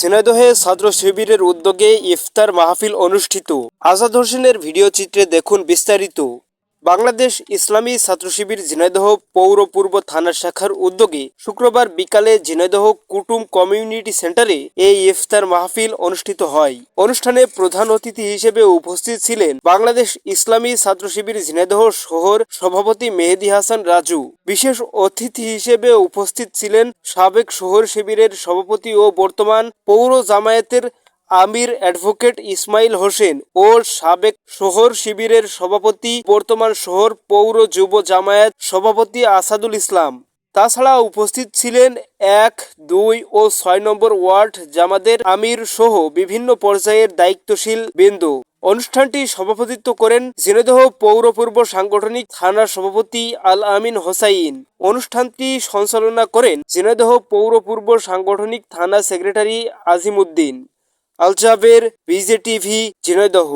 ঝিনাইদহে ছাত্র শিবিরের উদ্যোগে ইফতার মাহফিল অনুষ্ঠিত। আজাদ হোসেনের ভিডিও চিত্রে দেখুন বিস্তারিত। বাংলাদেশ ইসলামী ছাত্র শিবির ঝিনাইদহ পৌর পূর্ব থানা শাখার উদ্যোগে শুক্রবার বিকালে ঝিনাইদহ কুটুম কমিউনিটি সেন্টারে এই ইফতার মাহফিল অনুষ্ঠিত হয়। অনুষ্ঠানে প্রধান অতিথি হিসেবে উপস্থিত ছিলেন বাংলাদেশ ইসলামী ছাত্র শিবির ঝিনাইদহ শহর সভাপতি মেহেদি হাসান রাজু। বিশেষ অতিথি হিসেবে উপস্থিত ছিলেন সাবেক শহর শিবিরের সভাপতি ও বর্তমান পৌর জামায়াতের আমির অ্যাডভোকেট ইসমাইল হোসেন ও সাবেক শহর শিবিরের সভাপতি, বর্তমান শহর পৌর যুব জামায়াত সভাপতি আসাদুল ইসলাম। তাছাড়া উপস্থিত ছিলেন এক, দুই ও ছয় নম্বর ওয়ার্ড জামাদের আমির সহ বিভিন্ন পর্যায়ের দায়িত্বশীল বিন্দু। অনুষ্ঠানটি সভাপতিত্ব করেন ঝিনাইদহ পৌর পূর্ব সাংগঠনিক থানার সভাপতি আল আমিন হোসাইন। অনুষ্ঠানটি সঞ্চালনা করেন ঝিনাইদহ পৌর পূর্ব সাংগঠনিক থানা সেক্রেটারি আজিমুদ্দিন আলজাবের বিজে টিভি ঝিনাইদহ।